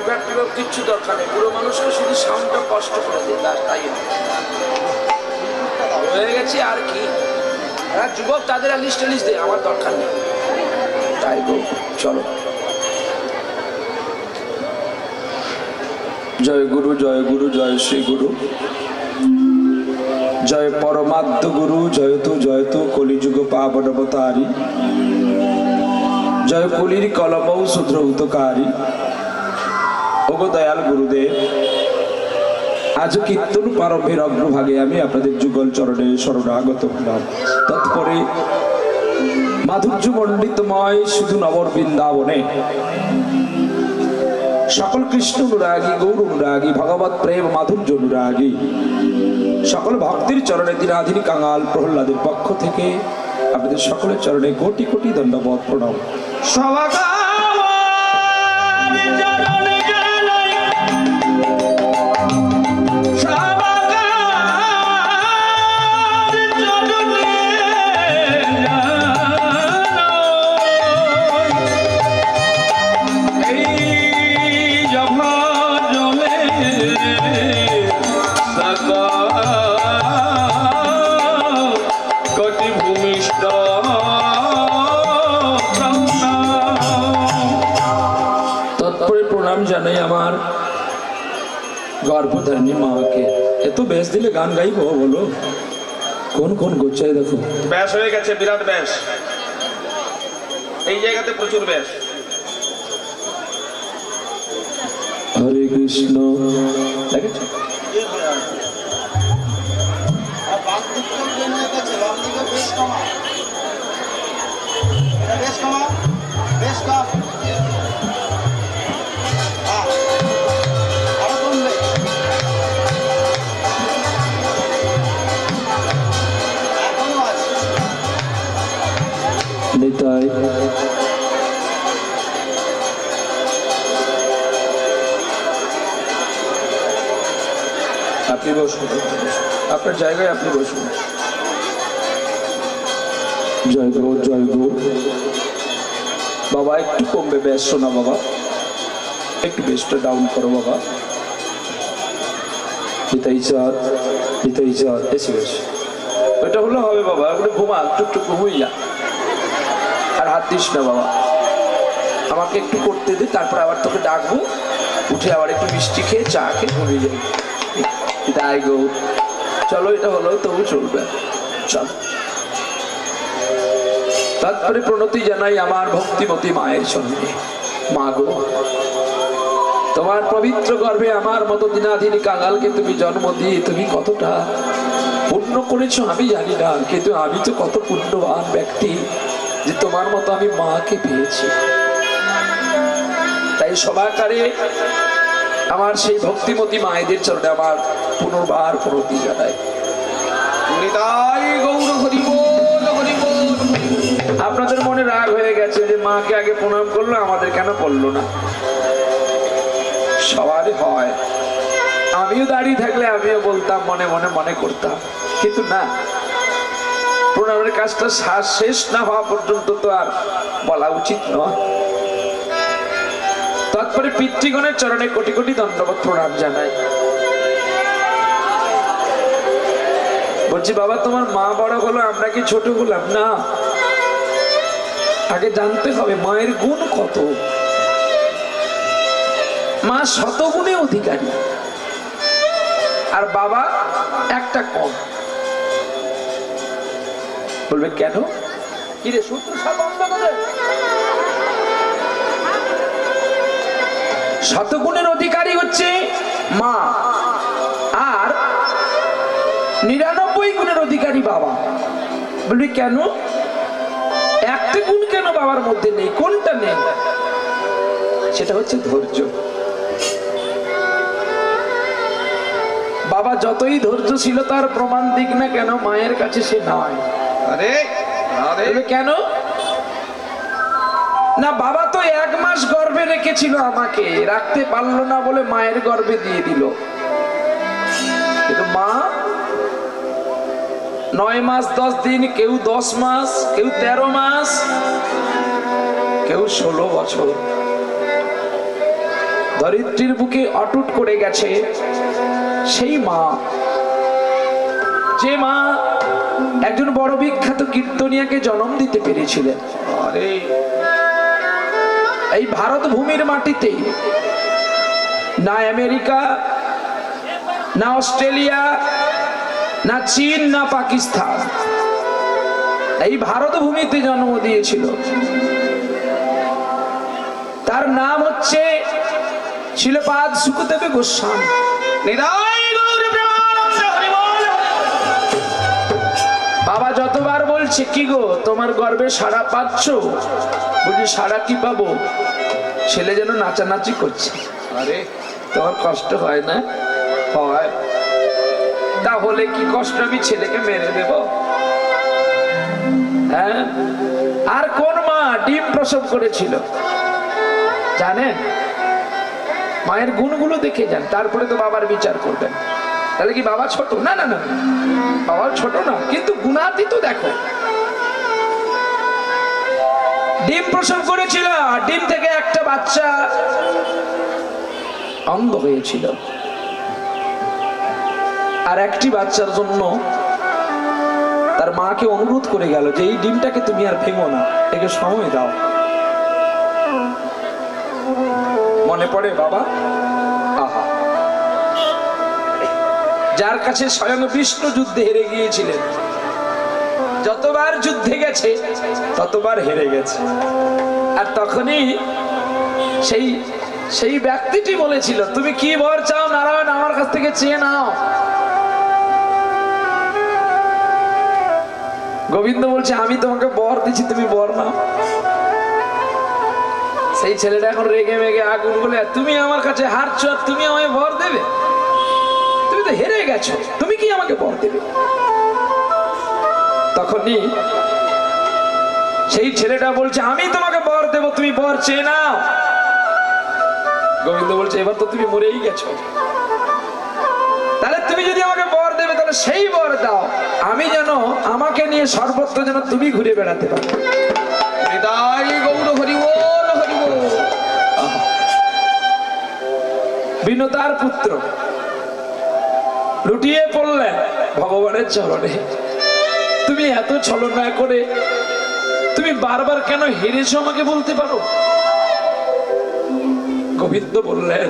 Divide টিভাব কিচ্ছু দরকার নেই। বুড়ো মানুষকে শুধু সাউন্ডটা কষ্ট করে দিন তার তাই হয়ে গেছে আর কি। হ্যাঁ যুবক, তাদের লিস্ট লিস্ট দে, আমার দরকার নেই। তাই গো চলো। জয় গুরু জয় গুরু, জয় শ্রী গুরু। জয় পরমাত্ম গুরু জয়তু জয়তু কলিযুগ পাবনবতারি জয় কুলির কলমৌ শূদ্রভূতকারী ওগো গুরুদেব, আজ কীর্তন প্রারম্ভের অগ্রভাগে আমি আপনাদের যুগল চরণে শরণাগত হলাম। তৎপরে মাধুর্য মণ্ডিতময় শুধু নবর বৃন্দাবনে সকল কৃষ্ণ অনুরাগী, গৌর অনুরাগী, ভগবত প্রেম, মাধুর্য অনুরাগী, সকল ভক্তির চরণে দিনাধীন কাঙাল প্রহ্লাদের পক্ষ থেকে আপনাদের সকলের চরণে কোটি কোটি দণ্ডবত প্রণাম। কটি জানাই আমার গর্ভধারিণী মাকে। এত বেশ দিলে গান গাইব বলো। কোন কোন গোচ্ছায় দেখো। ব্যাস হয়ে গেছে বিরাট ব্যাস। এই জায়গাতে প্রচুর ব্যাস। হরে কৃষ্ণ। দেখেছ? বেশ কমা। বেশ কম। নিতাই আপনি বসুন আপনার জায়গায় আপনি বসুন। জয় গো জয় গো। বাবা, একটু কমবে বেশ না বাবা। একটু বেশটা ডাউন করো বাবা। নিতাই চাঁদ নিতাই চাঁদ। এসে গেছে। ওইটা হলে হবে বাবা ওগুলো ঘুমা টুকটুক আর হাত দিস না বাবা। আমাকে একটু করতে দে, তারপর আবার তোকে ডাকবো। উঠে আবার একটু মিষ্টি খেয়ে চা খেয়ে ঘুমিয়ে যাই তাই গো। চলো, এটা হলো তবু চলবে। চল। তারপরে প্রণতি জানাই আমার ভক্তিমতী মায়ের সঙ্গে। মা গো, তোমার পবিত্র গর্ভে আমার মতো দিনাধীন কাঙালকে তুমি জন্ম দিয়ে তুমি কতটা পুণ্য করেছ আমি জানি না, কিন্তু আমি তো কত পুণ্যবান ব্যক্তি। যে তোমার মতো আমি মাকে পেয়েছি। তাই সবাকারে আমার সেই ভক্তিমতী মায়েদের চরণে আমার পুনর্বার প্রণতি জানাই। আপনাদের মনে রাগ হয়ে গেছে যে মাকে আগে প্রণাম করল আমাদের কেন করল না? সবারই হয়। আমিও দাঁড়িয়ে থাকলে আমিও বলতাম মনে মনে মনে করতাম। কিন্তু না প্রণামের কাজটা শ্বাস শেষ না হওয়া পর্যন্ত তো আর বলা উচিত নয়। তারপরে পিতৃগণের চরণে কোটি কোটি দণ্ডবত প্রণাম জানাই। বলছি, বাবা, তোমার মা বড় হলো, আমরা কি ছোট হলাম? না। আগে জানতে হবে, মায়ের গুণ কত। মা শত শতগুণে অধিকারী। আর বাবা একটা কম। বলবে কেন? কিরে করে শতগুণের অধিকারী হচ্ছে মা আর নিরানব্বই গুণের অধিকারী বাবা। বলবি কেন? একটা গুণ কেন বাবার মধ্যে নেই? কোনটা নেই? সেটা হচ্ছে ধৈর্য। বাবা যতই ধৈর্য ছিল তার প্রমাণ দিক না কেন মায়ের কাছে সে নয়। কেন? না, বাবা তো এক মাস গর্ভে রেখেছিল আমাকে। রাখতে পারল না বলে মায়ের গর্ভে দিয়ে দিল। মা, নয় মাস, দশ দিন, কেউ দশ মাস, কেউ তেরো মাস, কেউ ষোলো বছর। দরিদ্রীর বুকে অটুট করে গেছে সেই মা। যে মা একজন বড় বিখ্যাত কীর্তনিয়াকে জন্ম দিতে পেরেছিলেন। এই ভারত ভূমির মাটিতে না আমেরিকা না অস্ট্রেলিয়া না চীন না পাকিস্তান এই ভারত ভূমিতে জন্ম দিয়েছিল। তার নাম হচ্ছে শিলপাদ সুখদেব গোস্বামী। বলছে কি গো তোমার গর্বে সাড়া পাচ্ছ? বলছি সাড়া কি পাবো? ছেলে যেন নাচানাচি করছে। আরে। তোমার কষ্ট হয় না? হয়। তাহলে কি কষ্ট আমি ছেলেকে মেরে দেব? হ্যাঁ? আর কোন মা ডিম প্রসব করেছিল? জানেন মায়ের গুণগুলো দেখে যান তারপরে তো বাবার বিচার করবেন। তাহলে কি বাবা ছোট? না না না না। বাবা ছোট না কিন্তু গুণাতি তো দেখো। ডিম প্রসব করেছিল, ডিম থেকে একটা বাচ্চা অন্ধ হয়েছিল। আর একটি বাচ্চার জন্য তার মাকে অনুরোধ করে গেল যে, এই ডিমটাকে তুমি আর ভেঙো না, একে সময় দাও। মনে পড়ে বাবা? আহা। যার কাছে স্বয়ং বিষ্ণু যুদ্ধে হেরে গিয়েছিলেন। যতবার যুদ্ধে গেছে, ততবার হেরে গেছে। আর তখনই সেই সেই ব্যক্তিটি বলেছিল, তুমি কি বর চাও? নারায়ণ, আমার কাছ থেকে চেয়ে নাও। গোবিন্দ বলছে, আমি তোমাকে বর দিচ্ছি, তুমি বর নাও। সেই ছেলেটা এখন রেগে মেগে আগুন বলে, তুমি আমার কাছে হারছো আর তুমি আমায় বর দেবে? তুমি তো হেরে গেছো। তুমি কি আমাকে বর দেবে? তখনই সেই ছেলেটা বলছে আমি তোমাকে বর দেব তুমি বর চেয়ে নাও। গোবিন্দ বলছে এবার তো তুমি মরেই গেছো। তাহলে তুমি যদি আমাকে বর দেবে তাহলে সেই বর দাও। আমি যেন আমাকে নিয়ে সর্বত্র যেন তুমি ঘুরে বেড়াতে পারো। বিনতার পুত্র লুটিয়ে পড়লেন ভগবানের চরণে। তুমি এত ছলনা করে তুমি বারবার কেন হেরেছো আমাকে বলতে পারো? গোবিন্দ বললেন,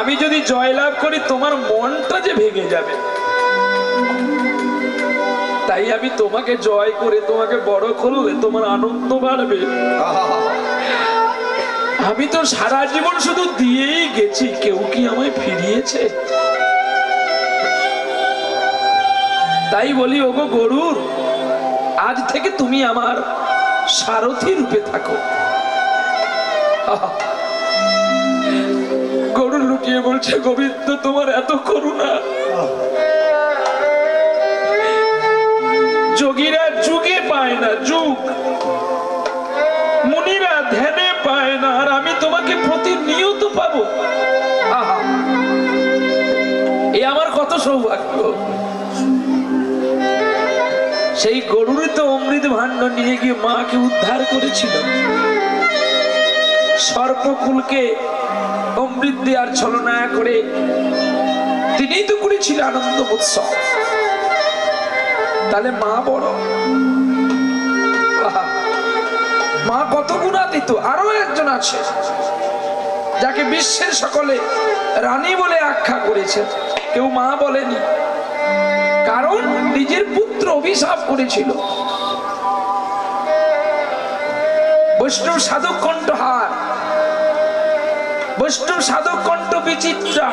আমি যদি জয়লাভ করি তোমার মনটা যে ভেঙে যাবে। তাই আমি তোমাকে জয় করে, তোমাকে বড় করলে তোমার আনন্দ বাড়বে। আমি তো সারা জীবন শুধু দিয়েই গেছি। কেউ কি আমায় ফিরিয়েছে? তাই বলি, ওগো গরুর, আজ থেকে তুমি আমার সারথি রূপে থাকো। গরু লুকিয়ে বলছে, গোবিন্দ, তোমার এত করুণা। যোগীরা যুগে পায় না, যুগ। মুনিরা ধ্যানে পায় না, আর আমি তোমাকে প্রতিনিয়ত পাবো। আহা। এ আমার কত সৌভাগ্য। সেই গরুর তো অমৃত ভাণ্ড নিয়ে গিয়ে মাকে উদ্ধার করেছিল। সর্পকুলকে অমৃত দেওয়ার ছলনা করে তিনিই তো করেছিল আনন্দ উৎসব। তাহলে মা বড়। মা কত গুণাতীত আরও একজন আছে, যাকে বিশ্বের সকলে রানী বলে আখ্যা করেছে। কেউ মা বলেনি, কারণ নিজের পুত্র অভিশাপ করেছিল। বৈষ্ণব সাধক কণ্ঠহার বৈষ্ণব সাধক কণ্ঠ বিচিত্রা।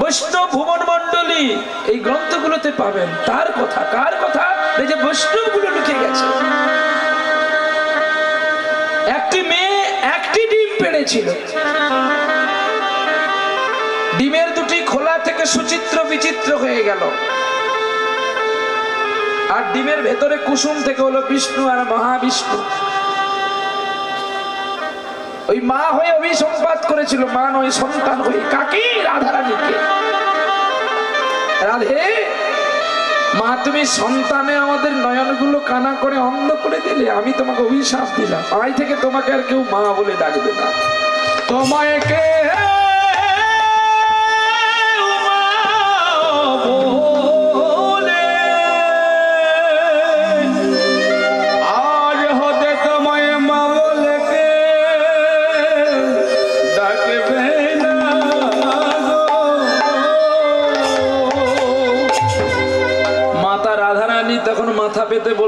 বৈষ্ণব ভুবন মন্ডলী এই গ্রন্থগুলোতে পাবেন। তার কথা, কার কথা? এই যে বৈষ্ণবগুলো লিখে গেছে। একটি মেয়ে, একটি ডিম পেড়েছিল। ডিমের দুটি খোলা থেকে সুচিত্র বিচিত্র হয়ে গেল। আর ডিমের ভেতরে কুসুম থেকে হলো বিষ্ণু আর মহাবিষ্ণু। ওই মা হয়ে অভিসম্পাত করেছিল, মা নয়, সন্তান হয়ে কাকে রাধারানীকে। রাধে, মা তুমি সন্তানে আমাদের নয়নগুলো কানা করে অন্ধ করে দিলে, আমি তোমাকে অভিশাপ দিলাম। আই থেকে তোমাকে আর কেউ মা বলে ডাকবে না। তোমায় কে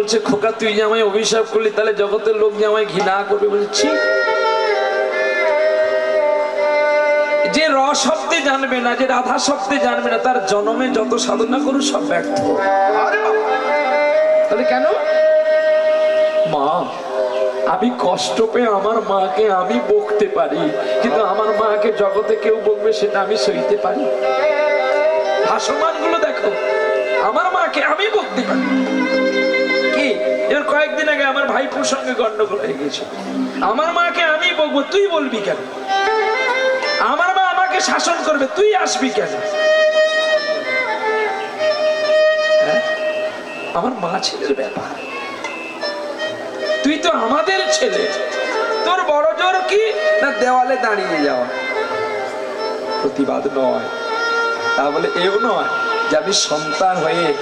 বলছে, খোকা, তুই জামাই অভিশাপ করলি, তাহলে জগতের লোক জামাই ঘৃণা করবে বলছি যে র শব্দে জানবে না, যে রাধা শব্দে জানবে না, তার জন্মে যত সাধনা করু সব ব্যর্থ। তাহলে কেন? মা, আমি কষ্ট পেয়ে আমার মাকে আমি বকতে পারি, কিন্তু আমার মাকে জগতে কেউ বকবে সেটা আমি সইতে পারি। ভাসমানগুলো দেখো, আমার মাকে আমি বকতে পারি। এবার কয়েকদিন আগে আমার ভাইপুর সঙ্গে গন্ডগোল হয়ে গেছে আমার মাকে আমি বকবো, তুই বলবি কেন? আমার মা আমাকে শাসন করবে, তুই আসবি কেন? হ্যাঁ? আমার মা ছেলের ব্যাপার। তুই তো আমাদের ছেলে। তোর বড় জোর কি? না দেওয়ালে দাঁড়িয়ে যাওয়া। প্রতিবাদ নয়। তা বলে এও নয় যে আমি সন্তান হয়ে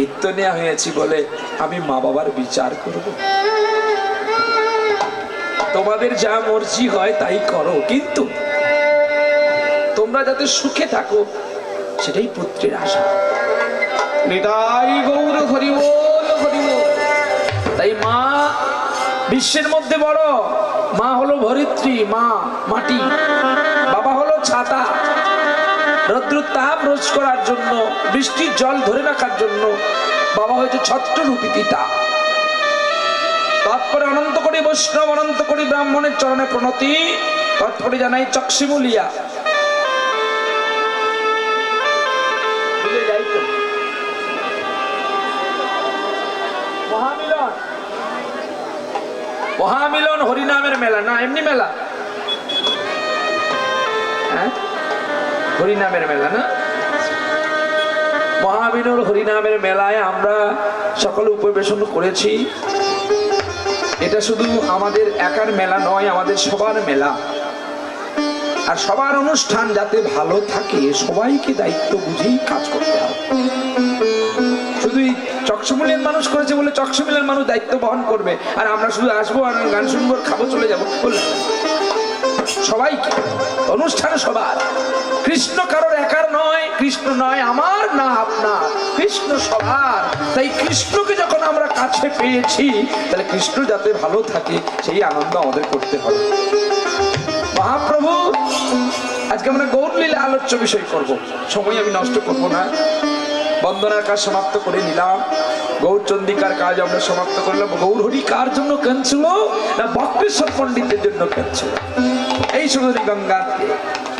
কীর্তনিয়া হয়েছি বলে আমি মা বাবার বিচার করব। তোমাদের যা মর্জি হয় তাই করো কিন্তু তোমরা যাতে সুখে থাকো সেটাই পুত্রের আশা। নিতাই গৌর হরিবল তাই মা বিশ্বের মধ্যে বড় মা হলো ধরিত্রী মা মাটি বাবা হলো ছাতা। রৌদ্র তাপ রোজ করার জন্য, বৃষ্টির জল ধরে রাখার জন্য বাবা হয়েছে ছত্ররূপী পিতা। তৎপরে অনন্ত করি বৈষ্ণব, অনন্ত করি ব্রাহ্মণের চরণে প্রণতি, তৎপরে জানাই। মহামিলন। মহামিলন হরিনামের মেলা না, এমনি মেলা। হরিনামের মেলা, না? মহাবিনুর হরিনামের মেলায় আমরা সকলে উপবেশন করেছি। এটা শুধু আমাদের একার মেলা নয়, আমাদের সবার মেলা। আর সবার অনুষ্ঠান যাতে ভালো থাকে, সবাইকে দায়িত্ব বুঝেই কাজ করতে হবে। শুধু চকসমুলের মানুষ করেছে বলে চকসমুলের মানুষ দায়িত্ব বহন করবে। আর আমরা শুধু আসব আর গান শুনব, খাব, চলে যাব, বললাম। সবাইকে, অনুষ্ঠান সবার। কৃষ্ণ কারোর একার নয়, কৃষ্ণ নয় আমার, না আপনার। কৃষ্ণ সবার। তাই কৃষ্ণকে যখন আমরা কাছে পেয়েছি, তাহলে কৃষ্ণ যাতে ভালো থাকে, সেই আনন্দ আমাদের করতে হবে। মহাপ্রভু, আজকে আমরা গৌরলীলা আলোচ্য বিষয় করব। সময় আমি নষ্ট করব না। বন্দনার কাজ সমাপ্ত করে নিলাম। গৌরচন্দিকার কাজ আমরা সমাপ্ত করলাম। গৌরহরি কার জন্য কাঁদছিল না বক্রেশ্বর পণ্ডিতের জন্য কাঁদছিল এই সুন্দরী গঙ্গা।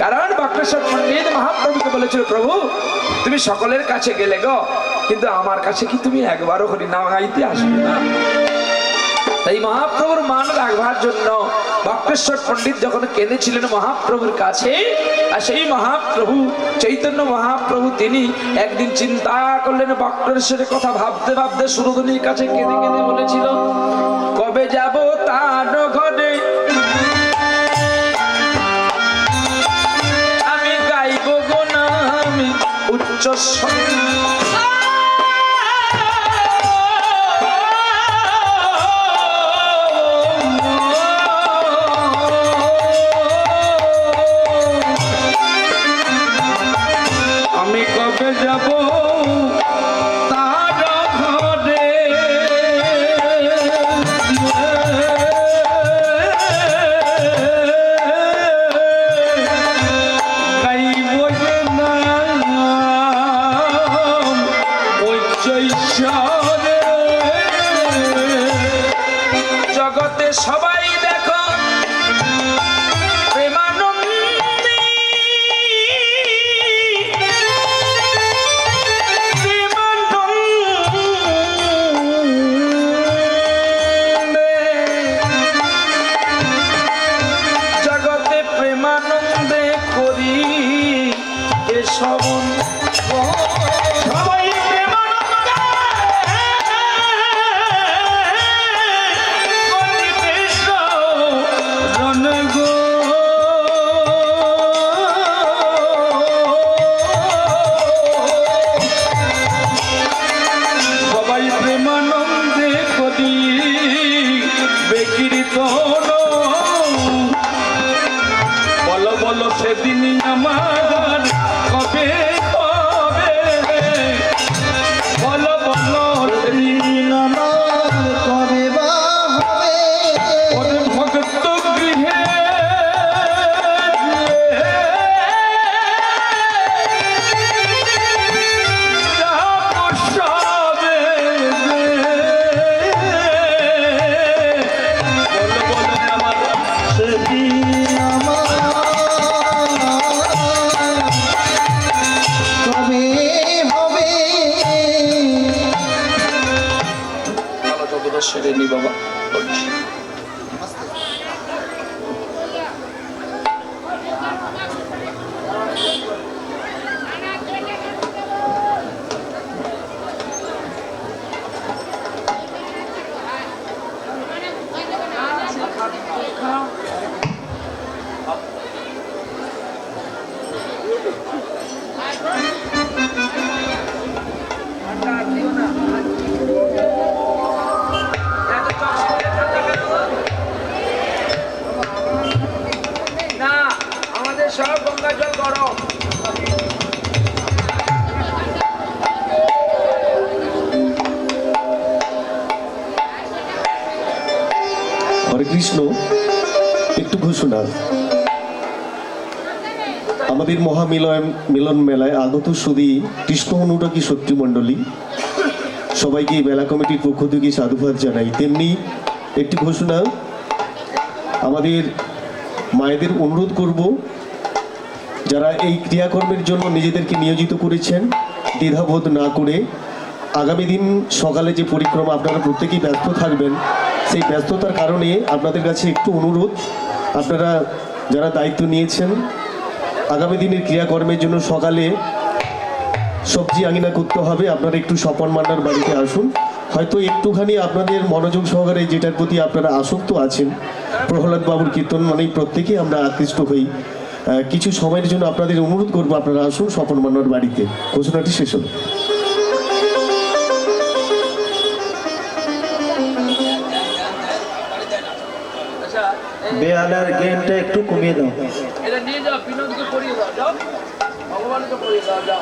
কারণ বক্রেশ্বর পণ্ডিত মহাপ্রভুকে বলেছিল, প্রভু, তুমি সকলের কাছে গেলে গো, কিন্তু আমার কাছে কি তুমি একবারও হরি নাম গাইতে আসবে না? তাই মহাপ্রভুর মান রাখবার জন্য বক্রেশ্বর পণ্ডিত যখন কেঁদেছিলেন মহাপ্রভুর কাছে, আর সেই মহাপ্রভু, চৈতন্য মহাপ্রভু, তিনি একদিন চিন্তা করলেন, বক্রেশ্বরের কথা ভাবতে ভাবতে সুরধনির কাছে কেঁদে কেঁদে বলেছিল, কবে যাব তার ঘরে? উচ্চ একটু ঘোষণা। আমাদের মহামিলন মিলন মেলায় আগত সুদী কৃষ্ণ অনুরাগী শত্রুমণ্ডলী সবাইকে এই মেলা কমিটির পক্ষ থেকে সাধুবাদ জানাই। তেমনি একটি ঘোষণা, আমাদের মায়েদের অনুরোধ করব, যারা এই ক্রিয়াকর্মের জন্য নিজেদেরকে নিয়োজিত করেছেন, দ্বিধাবোধ না করে আগামী দিন সকালে যে পরিক্রমা আপনারা প্রত্যেকেই ব্যস্ত থাকবেন, সেই ব্যস্ততার কারণে আপনাদের কাছে একটু অনুরোধ আপনারা যারা দায়িত্ব নিয়েছেন, আগামী দিনের ক্রিয়াকর্মের জন্য সকালে সবজি আঙিনা করতে হবে। আপনারা একটু স্বপন মান্ডার বাড়িতে আসুন। হয়তো একটুখানি আপনাদের মনোযোগ সহকারে যেটার প্রতি আপনারা আসক্ত আছেন প্রহ্লাদ বাবুর কীর্তন মানেই প্রত্যেকেই আমরা আকৃষ্ট হই। কিছু সময়ের জন্য আপনাদের অনুরোধ করব আপনারা আসুন স্বপন মান্নার বাড়িতে। ঘোষণাটি শেষ হলো। বেহালার গেমটা একটু কমিয়ে দাও। এটা নিয়ে যাও বিনোদকে পড়িয়ে দাও ভগবানকে পড়িয়ে দাও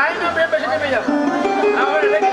টাইম বেশি নেমে যাব। আমার রেখে